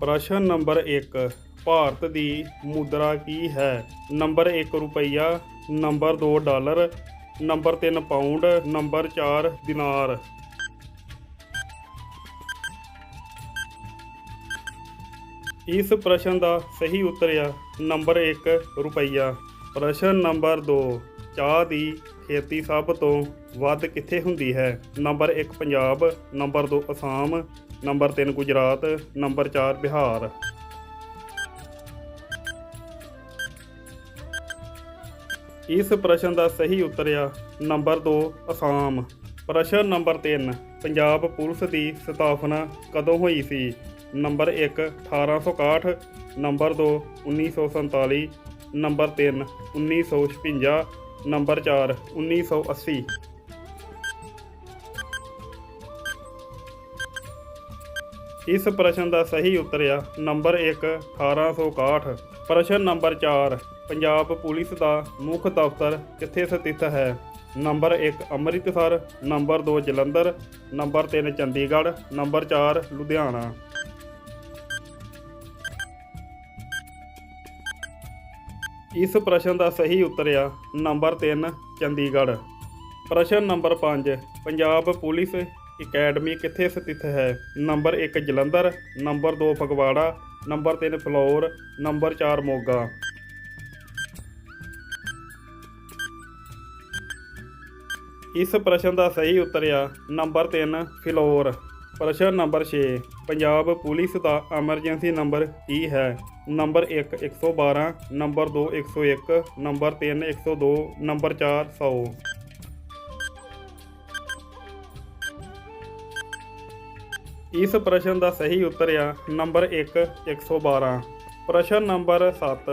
ਪ੍ਰਸ਼ਨ ਨੰਬਰ 1 ਭਾਰਤ ਦੀ ਮੁਦਰਾ ਕੀ ਹੈ? ਨੰਬਰ 1 ਰੁਪਈਆ, number 2 dollar, number 3 pound number 4 ਦਿਨਾਰ। ਇਸ ਪ੍ਰਸ਼ਨ ਦਾ ਸਹੀ ਉੱਤਰ ਆ, ਨੰਬਰ 1 ਰੁਪਈਆ। ਪ੍ਰਸ਼ਨ ਨੰਬਰ 2 ਚਾਹ ਦੀ ਖੇਤੀ ਸਭ ਤੋਂ ਵੱਧ ਕਿੱਥੇ ਹੁੰਦੀ ਹੈ? Number 1 Punjab, number 2 Assam number 3 Gujarat, number 4 Bihar. ਇਸ ਪ੍ਰਸ਼ਨ ਦਾ ਸਹੀ ਉੱਤਰ ਆ, ਨੰਬਰ 2 ਅਸਾਮ। ਪ੍ਰਸ਼ਨ ਨੰਬਰ 3 ਪੰਜਾਬ ਪੁਲਿਸ ਦੀ ਸਥਾਪਨਾ ਕਦੋਂ ਹੋਈ ਸੀ? ਨੰਬਰ 1 1861 ਨੰਬਰ 2 1947 ਨੰਬਰ 3 1956 ਨੰਬਰ 4 1980 ਇਸ ਪ੍ਰਸ਼ਨ ਦਾ ਸਹੀ ਉੱਤਰ ਆ। ਨੰਬਰ 1 1861 ਪ੍ਰਸ਼ਨ ਨੰਬਰ 4 ਪੰਜਾਬ ਪੁਲਿਸ ਦਾ ਮੁੱਖ ਦਫ਼ਤਰ ਕਿੱਥੇ ਸਥਿਤ ਹੈ? Number 1 Amritsar. Number 2 Jalandhar. Number 3 Chandigarh. Number 4 Ludhiana. ਇਸ ਪ੍ਰਸ਼ਨ ਦਾ ਸਹੀ ਉੱਤਰ ਆ। ਨੰਬਰ 3 ਚੰਡੀਗੜ੍ਹ। ਪ੍ਰਸ਼ਨ ਨੰਬਰ 5 ਪੰਜਾਬ ਪੁਲਿਸ ਅਕੈਡਮੀ ਕਿੱਥੇ ਸਥਿਤ ਹੈ? Number 1 Jalandhar, number 2 Phagwara, number 3 Phillaur, number 4 Moga. ਇਸ ਪ੍ਰਸ਼ਨ ਦਾ ਸਹੀ ਉੱਤਰ ਆ। ਨੰਬਰ 3 ਫਲੋਰ। ਪ੍ਰਸ਼ਨ ਨੰਬਰ 6 ਪੰਜਾਬ ਪੁਲਿਸ ਦਾ ਐਮਰਜੈਂਸੀ ਨੰਬਰ ਕੀ ਹੈ? ਨੰਬਰ 1 112 ਨੰਬਰ 2 101 ਨੰਬਰ 3 102 ਨੰਬਰ 4 100 ਇਸ ਪ੍ਰਸ਼ਨ ਦਾ ਸਹੀ ਉੱਤਰ ਆ ਨੰਬਰ 1 112 ਪ੍ਰਸ਼ਨ ਨੰਬਰ 7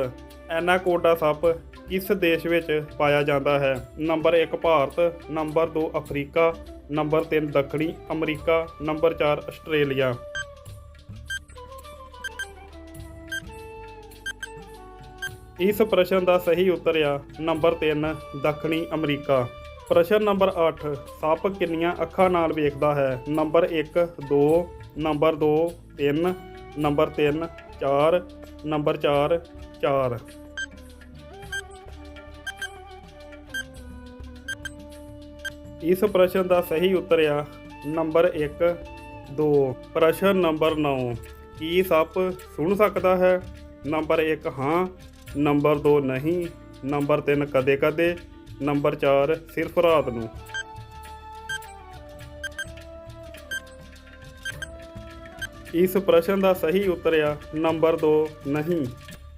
ਐਨਾਕੋਡਾ ਸੱਪ ਕਿਸ ਦੇਸ਼ ਵਿੱਚ ਪਾਇਆ ਜਾਂਦਾ ਹੈ? Number 1 Bharat, number 2 Africa, number 3 ਦੱਖਣੀ ਅਮਰੀਕਾ, ਨੰਬਰ 4 ਆਸਟ੍ਰੇਲੀਆ। ਇਸ ਪ੍ਰਸ਼ਨ ਦਾ ਸਹੀ ਉੱਤਰ ਆ ਨੰਬਰ 3 ਦੱਖਣੀ ਅਮਰੀਕਾ। ਪ੍ਰਸ਼ਨ ਨੰਬਰ 8 ਸੱਪ ਕਿੰਨੀਆਂ ਅੱਖਾਂ ਨਾਲ ਵੇਖਦਾ ਹੈ? ਨੰਬਰ 1 2 ਨੰਬਰ 2 3 ਨੰਬਰ 3 4 ਨੰਬਰ 4 4 ਇਸ ਪ੍ਰਸ਼ਨ ਦਾ ਸਹੀ ਉੱਤਰ ਆ ਨੰਬਰ 1 2 ਪ੍ਰਸ਼ਨ ਨੰਬਰ 9 ਕੀ ਸੱਪ ਸੁਣ ਸਕਦਾ ਹੈ? ਨੰਬਰ 1 ਹਾਂ। ਨੰਬਰ 2 ਨਹੀਂ। ਨੰਬਰ 3 ਕਦੇ-ਕਦੇ। ਨੰਬਰ 4 ਸਿਰਫ ਰਾਤ ਨੂੰ। ਇਸ ਪ੍ਰਸ਼ਨ ਦਾ ਸਹੀ ਉੱਤਰ ਆ ਨੰਬਰ 2 ਨਹੀਂ।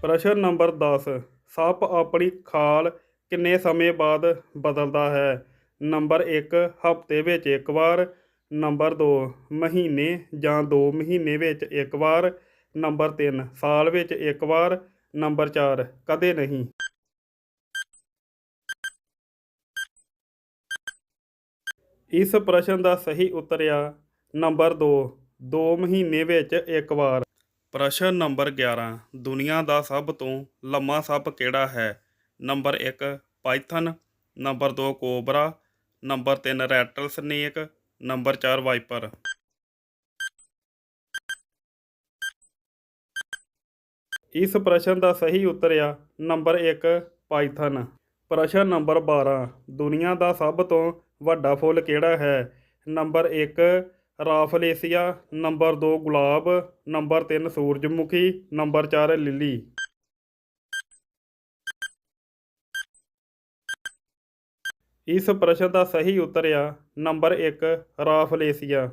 ਪ੍ਰਸ਼ਨ ਨੰਬਰ 10 ਸੱਪ ਆਪਣੀ ਖਾਲ ਕਿੰਨੇ ਸਮੇਂ ਬਾਅਦ ਬਦਲਦਾ ਹੈ? ਨੰਬਰ 1 ਹਫ਼ਤੇ ਵਿੱਚ ਇੱਕ ਵਾਰ। ਨੰਬਰ 2 ਮਹੀਨੇ ਜਾਂ 2 ਮਹੀਨੇ ਵਿੱਚ ਇੱਕ ਵਾਰ। ਨੰਬਰ 3 ਸਾਲ ਵਿੱਚ ਇੱਕ ਵਾਰ। ਨੰਬਰ 4 ਕਦੇ ਨਹੀਂ। ਇਸ ਪ੍ਰਸ਼ਨ ਦਾ ਸਹੀ ਉੱਤਰ ਆ ਨੰਬਰ 2 2 ਮਹੀਨੇ ਵਿੱਚ ਇੱਕ ਵਾਰ। ਪ੍ਰਸ਼ਨ ਨੰਬਰ 11 ਦੁਨੀਆ ਦਾ ਸਭ ਤੋਂ ਲੰਮਾ ਸੱਪ ਕਿਹੜਾ ਹੈ? Number 1 python. Number 2 cobra. Number 3 rattlesnake. Number 4 viper. ਇਸ ਪ੍ਰਸ਼ਨ ਦਾ ਸਹੀ ਉੱਤਰ ਆ ਨੰਬਰ 1 ਪਾਈਥਨ। ਪ੍ਰਸ਼ਨ ਨੰਬਰ 12 ਦੁਨੀਆ ਦਾ ਸਭ ਤੋਂ ਵੱਡਾ ਫੁੱਲ ਕਿਹੜਾ ਹੈ? Number 1 rafflesia. ਨੰਬਰ 2 ਗੁਲਾਬ। ਨੰਬਰ 3 ਸੂਰਜਮੁਖੀ। Number 4 lily. ਇਸ ਪ੍ਰਸ਼ਨ ਦਾ ਸਹੀ ਉੱਤਰ ਆ। Number 1 rafflesia.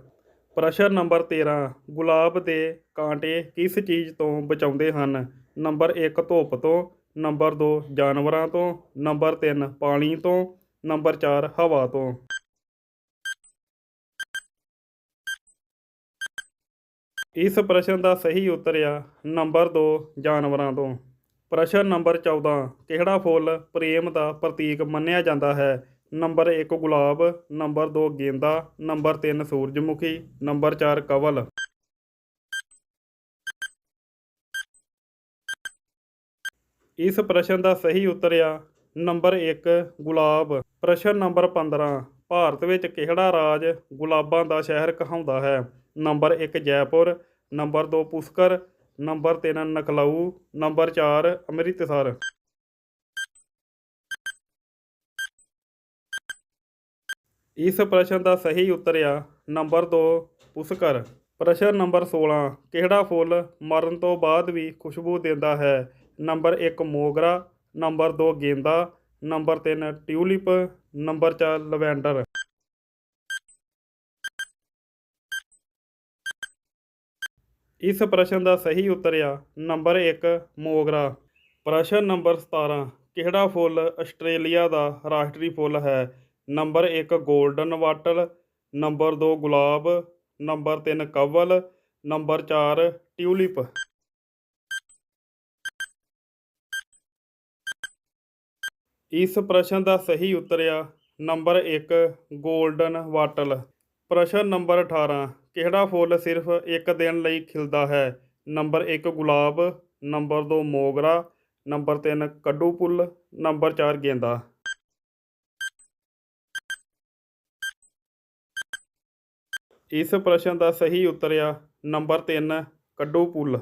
ਪ੍ਰਸ਼ਨ ਨੰਬਰ 13 ਗੁਲਾਬ ਦੇ ਕਾਂਟੇ ਕਿਸ ਚੀਜ਼ ਤੋਂ ਬਚਾਉਂਦੇ ਹਨ? ਨੰਬਰ 1 ਧੁੱਪ ਤੋਂ। ਨੰਬਰ 2 ਜਾਨਵਰਾਂ ਤੋਂ। ਨੰਬਰ 3 ਪਾਣੀ ਤੋਂ। ਨੰਬਰ 4 ਹਵਾ ਤੋਂ। ਇਸ ਪ੍ਰਸ਼ਨ ਦਾ ਸਹੀ ਉੱਤਰ ਆ ਨੰਬਰ 2 ਜਾਨਵਰਾਂ ਤੋਂ। ਪ੍ਰਸ਼ਨ ਨੰਬਰ 14 ਕਿਹੜਾ ਫੁੱਲ ਪ੍ਰੇਮ ਦਾ ਪ੍ਰਤੀਕ ਮੰਨਿਆ ਜਾਂਦਾ ਹੈ? ਨੰਬਰ 1 ਗੁਲਾਬ। ਨੰਬਰ 2 ਗੇਂਦਾ। ਨੰਬਰ 3 ਸੂਰਜਮੁਖੀ। ਨੰਬਰ 4 ਕਵਲ। ਇਸ ਪ੍ਰਸ਼ਨ ਦਾ ਸਹੀ ਉੱਤਰ ਆ ਨੰਬਰ 1 ਗੁਲਾਬ। ਪ੍ਰਸ਼ਨ ਨੰਬਰ 15 ਭਾਰਤ ਵਿੱਚ ਕਿਹੜਾ ਰਾਜ ਗੁਲਾਬਾਂ ਦਾ ਸ਼ਹਿਰ ਕਹਾਉਂਦਾ ਹੈ? Number 1 Jaipur. Number 2 Pushkar. Number 3 ਨਖਲਾਊ ਨੰਬਰ 4 ਅੰਮ੍ਰਿਤਸਰ। ਇਸ ਪ੍ਰਸ਼ਨ ਦਾ ਸਹੀ ਉੱਤਰ ਆ। ਨੰਬਰ 2 ਪੁਸਕਰ। ਪ੍ਰਸ਼ਨ ਨੰਬਰ 16 ਕਿਹੜਾ ਫੁੱਲ ਮਰਨ ਤੋਂ ਬਾਅਦ ਵੀ ਖੁਸ਼ਬੂ ਦਿੰਦਾ ਹੈ? ਨੰਬਰ 1 ਮੋਗਰਾ। ਨੰਬਰ 2 ਗੇਂਦਾ, ਨੰਬਰ 3 ਟਿਊਲਿਪ, ਨੰਬਰ 4 ਲਵੈਂਡਰ। ਇਸ ਪ੍ਰਸ਼ਨ ਦਾ ਸਹੀ ਉੱਤਰ ਆ, ਨੰਬਰ 1 ਮੋਗਰਾ। ਪ੍ਰਸ਼ਨ ਨੰਬਰ 17 ਕਿਹੜਾ ਫੁੱਲ ਆਸਟ੍ਰੇਲੀਆ ਦਾ ਰਾਸ਼ਟਰੀ ਫੁੱਲ ਹੈ? ਨੰਬਰ 1 골ਡਨ ਵਾਟਲ ਨੰਬਰ 2 ਗੁਲਾਬ। ਨੰਬਰ 3 ਕਵਲ। Number 4 tulip. ਇਸ ਪ੍ਰਸ਼ਨ ਦਾ ਸਹੀ ਉੱਤਰ ਆ ਨੰਬਰ 1 골ਡਨ ਵਾਟਲ। ਪ੍ਰਸ਼ਨ ਨੰਬਰ 18 ਕਿਹੜਾ ਫੁੱਲ ਸਿਰਫ ਇੱਕ ਦਿਨ ਲਈ ਖਿਲਦਾ ਹੈ? ਨੰਬਰ 1 ਗੁਲਾਬ। ਨੰਬਰ 2 ਮੋਗਰਾ। ਨੰਬਰ 3 ਕੱਡੂ ਪੁੱਲ ਨੰਬਰ 4 ਗੇਂਦਾ। ਇਸ ਪ੍ਰਸ਼ਨ ਦਾ ਸਹੀ ਉੱਤਰ ਆ ਨੰਬਰ 3 ਕੱਡੂ ਪੁੱਲ